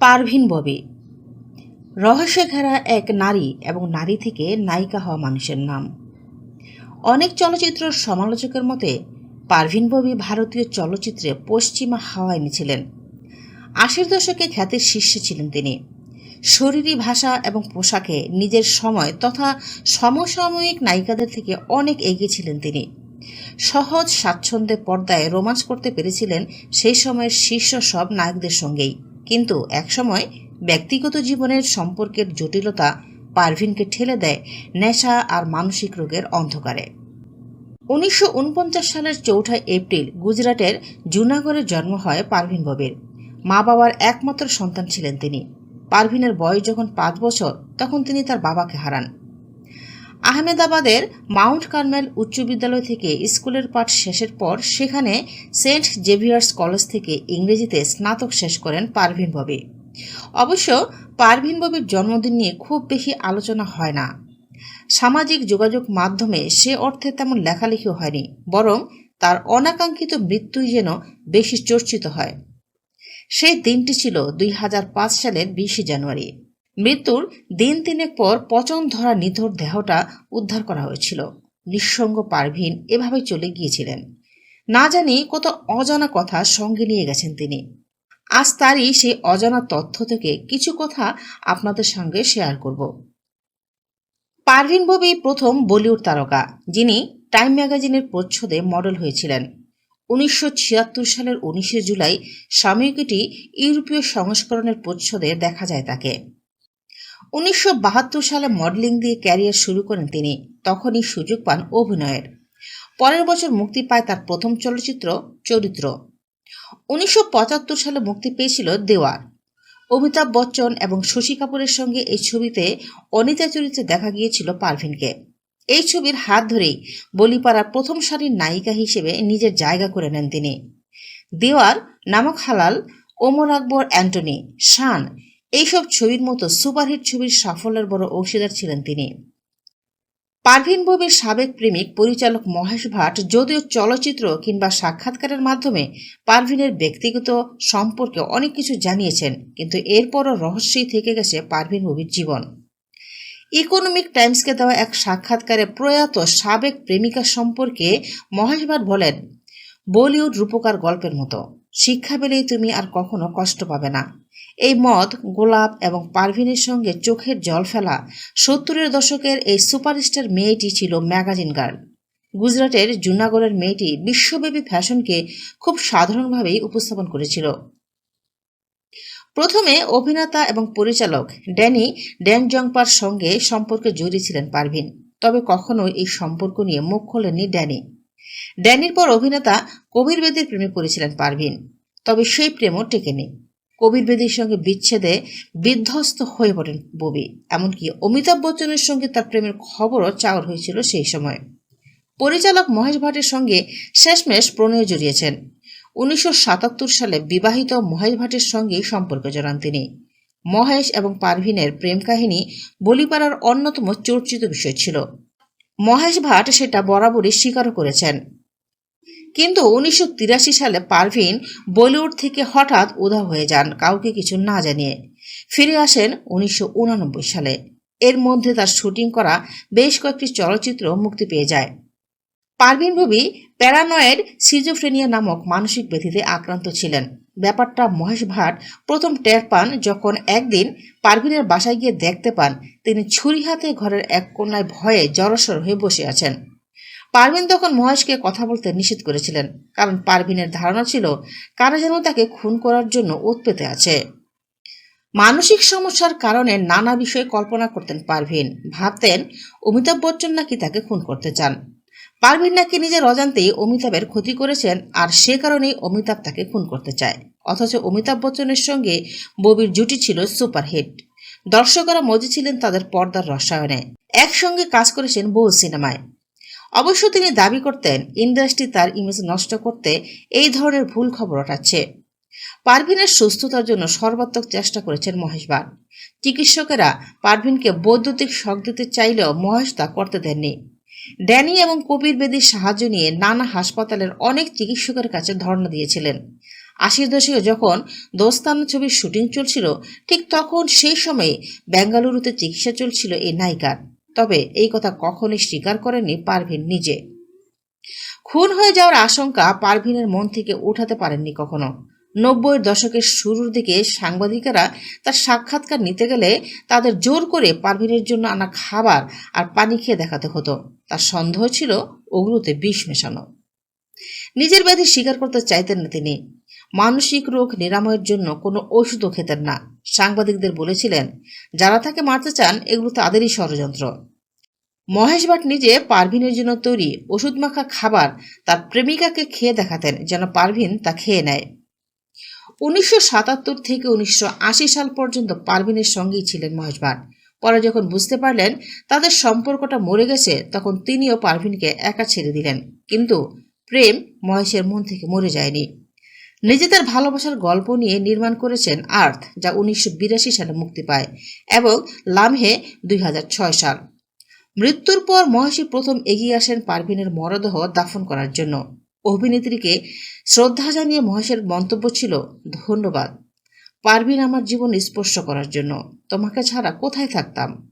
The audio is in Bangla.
পারভিন ববি। রহস্যে ঘেরা এক নারী এবং নারী থেকে নায়িকা হওয়া মানুষের নাম। অনেক চলচ্চিত্র সমালোচকের মতে, পারভিন ববি ভারতীয় চলচ্চিত্রে পশ্চিমা হাওয়া এনেছিলেন আশির দশকে খ্যাতির শীর্ষে ছিলেন তিনি। শরীরী ভাষা এবং পোশাকে নিজের সময় তথা সমসাময়িক নায়িকাদের থেকে অনেক এগিয়ে ছিলেন তিনি। সহজ, স্বাচ্ছন্দ্যে পর্দায় রোমান্স করতে পেরেছিলেন সেই সময়ের শীর্ষ সব নায়কদের সঙ্গেই। কিন্তু একসময় ব্যক্তিগত জীবনের সম্পর্কের জটিলতা পারভিনকে ঠেলে দেয় নেশা আর মানসিক রোগের অন্ধকারে। উনিশশো ঊনপঞ্চাশ সালের চৌঠা এপ্রিল গুজরাটের জুনাগড়ে জন্ম হয় পারভিন ববির মা বাবার একমাত্র সন্তান ছিলেন তিনি। পারভিনের বয়স যখন পাঁচ বছর, তখন তিনি তার বাবাকে হারান। আহমেদাবাদের মাউন্ট কার্মেল উচ্চ বিদ্যালয় থেকে স্কুলের পাঠ শেষের পর সেখানে সেন্ট জেভিয়ার্স কলেজ থেকে ইংরেজিতে স্নাতক শেষ করেন পারভিন ববি। অবশ্য পারভিন ববির জন্মদিন নিয়ে খুব বেশি আলোচনা হয় না। সামাজিক যোগাযোগ মাধ্যমে সে অর্থে তেমন লেখালেখিও হয়নি, বরং তার অনাকাঙ্ক্ষিত মৃত্যুই যেন বেশি চর্চিত হয়। সেই দিনটি ছিল দুই হাজার পাঁচ সালের বিশে জানুয়ারি। মৃত্যুর দিন তিনেক পর পচন ধরা নিথর দেহটা উদ্ধার করা হয়েছিল। নিঃসঙ্গ পারভিন এভাবে চলে গিয়েছিলেন। না জানি কত অজানা কথা সঙ্গে নিয়ে গেছেন তিনি। আজ তারই সেই অজানা তথ্য থেকে কিছু কথা আপনাদের সঙ্গে শেয়ার করব। পারভিন ববি প্রথম বলিউড তারকা, যিনি টাইম ম্যাগাজিনের প্রচ্ছদে মডেল হয়েছিলেন। উনিশশো ছিয়াত্তর সালের উনিশে জুলাই সাময়িকীটি ইউরোপীয় সংস্করণের প্রচ্ছদে দেখা যায় তাকে। উনিশশো বাহাত্তর সালে মডেলিং দিয়ে ক্যারিয়ার শুরু করেন তিনি, তখনই সুযোগ পান অভিনয়ের। পরের বছর মুক্তি পায় তার প্রথম চলচ্চিত্র, চরিত্র। উনিশশো পঁচাত্তর সালে মুক্তি পেয়েছিল দেওয়ার অমিতাভ বচ্চন এবং শশী কাপুরের সঙ্গে এই ছবিতে অনিতা চরিত্রে দেখা গিয়েছিল পারভিনকে। এই ছবির হাত ধরেই বলিপাড়ার প্রথম সারির নায়িকা হিসেবে নিজের জায়গা করে নেন তিনি। দেওয়ার নামক হালাল, ওমর আকবর, অ্যান্টনি, শান এইসব ছবির মতো সুপারহিট ছবির সাফল্যের বড় অংশীদার ছিলেন তিনি। পারভিন ববির সাবেক প্রেমিক পরিচালক মহেশ ভাট যদিও চলচ্চিত্র কিংবা সাক্ষাৎকারের মাধ্যমে পারভিনের ব্যক্তিগত সম্পর্কে অনেক কিছু জানিয়েছেন, কিন্তু এরপরও রহস্যই থেকে গেছে পারভিন ববির জীবন। ইকোনমিক টাইমসকে দেওয়া এক সাক্ষাৎকারে প্রয়াত সাবেক প্রেমিকা সম্পর্কে মহেশ ভাট বলেন, বলিউড রূপকার গল্পের মতো। শিক্ষা পেলেই তুমি আর কখনো কষ্ট পাবে না। এই মদ, গোলাপ এবং পারভিনের সঙ্গে চোখের জল ফেলা সত্তরের দশকের এই সুপারস্টার মেয়েটি ছিল ম্যাগাজিন গার্ল। গুজরাটের জুনাগড়ের মেয়েটি বিশ্বব্যাপী ফ্যাশনকে খুব সাধারণভাবেই উপস্থাপন করেছিল। প্রথমে অভিনেতা এবং পরিচালক ড্যানি ড্যান জংপার সঙ্গে সম্পর্কে জড়িয়ে ছিলেন পারভিন, তবে কখনোই এই সম্পর্ক নিয়ে মুখ খোলেননি ড্যানি। ড্যানির পর অভিনেতা কবির বেদের প্রেমে পড়েছিলেন পারভিন, তবে সেই প্রেমও টেকেনি। কবির বেদির সঙ্গে বিচ্ছেদে বিধ্বস্ত হয়ে পড়েন ববি। এমনকি অমিতাভ বচ্চনের সঙ্গে তার প্রেমের খবরও চাওয়ার হয়েছিল সেই সময়। পরিচালক মহেশ ভাটের সঙ্গে শেষমেশ প্রণয় জড়িয়েছেন। উনিশশো সাতাত্তর সালে বিবাহিত মহেশ ভাটের সঙ্গেই সম্পর্ক জড়ান তিনি। মহেশ এবং পারভিনের প্রেম কাহিনী বলিপাড়ার অন্যতম চর্চিত বিষয় ছিল। মহেশ ভাট সেটা বরাবরই স্বীকারও করেছেন। কিন্তু উনিশশো তিরাশি সালে পারভিন বলিউড থেকে হঠাৎ উধাও হয়ে যান, কাউকে কিছু না জানিয়ে। ফিরে আসেন উনিশশো সালে। এর মধ্যে তার শুটিং করা বেশ কয়েকটি চলচ্চিত্র মুক্তি পেয়ে যায়। পারভিন ববি প্যারানয়েড সিজোফ্রেনিয়া নামক মানসিক ব্যাধিতে আক্রান্ত ছিলেন। ব্যাপারটা মহেশ ভাট প্রথম টের পান যখন একদিন পারভিনের বাসায় গিয়ে দেখতে পান তিনি ছুরি হাতে ঘরের এক কোনায় ভয়ে জড়সড় হয়ে বসে আছেন। পারভিন তখন মহেশকে কথা বলতে নিষেধ করেছিলেন, কারণ পারভিনের ধারণা ছিল কারা যেন তাকে খুন করার জন্য উৎপেতে আছে। মানসিক সমস্যার কারণে নানা বিষয়ে কল্পনা করতেন পারভিন। ভাবতেন অমিতাভ বচ্চন নাকি তাকে খুন করতে চান। পারভিন নাকি নিজের অজান্তেই অমিতাভের ক্ষতি করেছেন, আর সে কারণেই অমিতাভ তাকে খুন করতে চায়। অথচ অমিতাভ বচ্চনের সঙ্গে ববির জুটি ছিল সুপারহিট। দর্শকরা মজে ছিলেন তাদের পর্দার রসায়নে। একসঙ্গে কাজ করেছেন বহু সিনেমায়। অবশ্য তিনি দাবি করতেন ইন্ডাস্ট্রি তার ইমেজ নষ্ট করতে এই ধরনের ভুল খবর ওঠাচ্ছে। পারভিনের সুস্থতার জন্য সর্বাত্মক চেষ্টা করেছেন মহেশ ভাট চিকিৎসকেরা পারভিনকে বৈদ্যুতিক শখ দিতে চাইলেও মহেশ তা করতে দেননি। ড্যানি এবং কবির বেদির সাহায্য নিয়ে নানা হাসপাতালের অনেক চিকিৎসকের কাছে ধর্ণা দিয়েছিলেন। আশির দশকে যখন দোস্তানা ছবির শুটিং চলছিল, ঠিক তখন সেই সময়ে বেঙ্গালুরুতে চিকিৎসা চলছিল এই নায়িকার। তবে এই কথা কখনোই স্বীকার করেনি পারভিন নিজে। খুন হয়ে যাওয়ার আশঙ্কা পারভিনের মন থেকে উঠাতে পারেননি কখনো। নব্বইয়ের দশকের শুরুর দিকে সাংবাদিকেরা তার সাক্ষাৎকার নিতে গেলে তাদের জোর করে পারভিনের জন্য আনা খাবার আর পানি খেয়ে দেখাতে হতো। তার সন্দেহ ছিল ওগুলোতে বিষ মেশানো। নিজের ব্যাধি স্বীকার করতে চাইতেন না তিনি। মানসিক রোগ নিরাময়ের জন্য কোনো ওষুধও খেতেন না, সাংবাদিকদের বলেছিলেন। যারা তাকে মারতে চান, এগুলো তাদেরই ষড়যন্ত্র। মহেশ ভাট নিজে পারভিনের জন্য তৈরি ওষুধ মাখা খাবার তার প্রেমিকাকে খেয়ে দেখাতেন, যেন পারভিন তা খেয়ে নেয়। উনিশশো সাতাত্তর থেকে উনিশশো আশি সাল পর্যন্ত পারভিনের সঙ্গেই ছিলেন মহেশ ভাট। পরে যখন বুঝতে পারলেন তাদের সম্পর্কটা মরে গেছে, তখন তিনিও পারভিনকে একা ছেড়ে দিলেন। কিন্তু প্রেম মহেশের মন থেকে মরে যায়নি। নিজেদের ভালোবাসার গল্প নিয়ে নির্মাণ করেছেন আর্থ, যা উনিশশো বিরাশি সালে মুক্তি পায় এবং লামহে দুই হাজার ছয় সাল। মৃত্যুর পর মহেশী প্রথম এগিয়ে আসেন পারভিনের মরদেহ দাফন করার জন্য। অভিনেত্রীকে শ্রদ্ধা জানিয়ে মহেশের মন্তব্য ছিল, ধন্যবাদ। পারভিন আমার জীবন স্পর্শ করার জন্য। তোমাকে ছাড়া কোথায় থাকতাম?